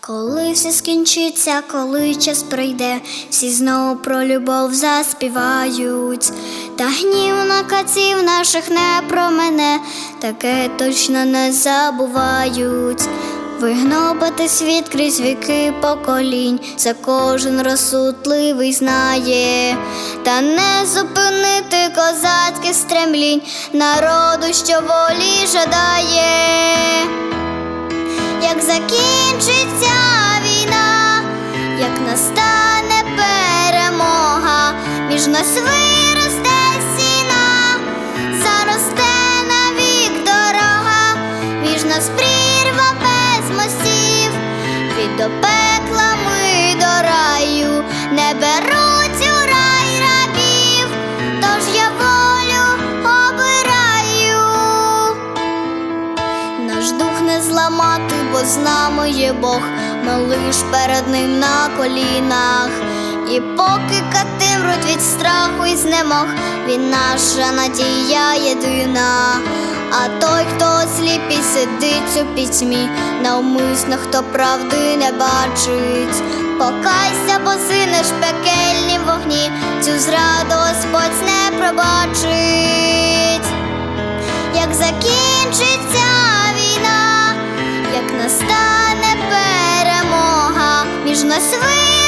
Коли все скінчиться, коли час прийде, всі знову про любов заспівають, та гнів на катів наших не промене, таке точно не забувають. Вигнобити світ крізь віки поколінь, це кожен розсудливий знає, та не зупинити козацьких стремлінь народу, що волі жадає закінчиться війна, як настане перемога, між нас виросте сіна, заросте навік дорога, між нас прірва без мостів, від до пекла ми до раю, не беруть з нами є Бог, ми лиш перед ним на колінах. І поки кати мруть від страху і знемог, він наша надія єдина. А той, хто осліп і сидить у пітьмі, навмисно, хто правди не бачить. Покайся, бо синеш в пекельнім вогні, цю зраду Можна свити.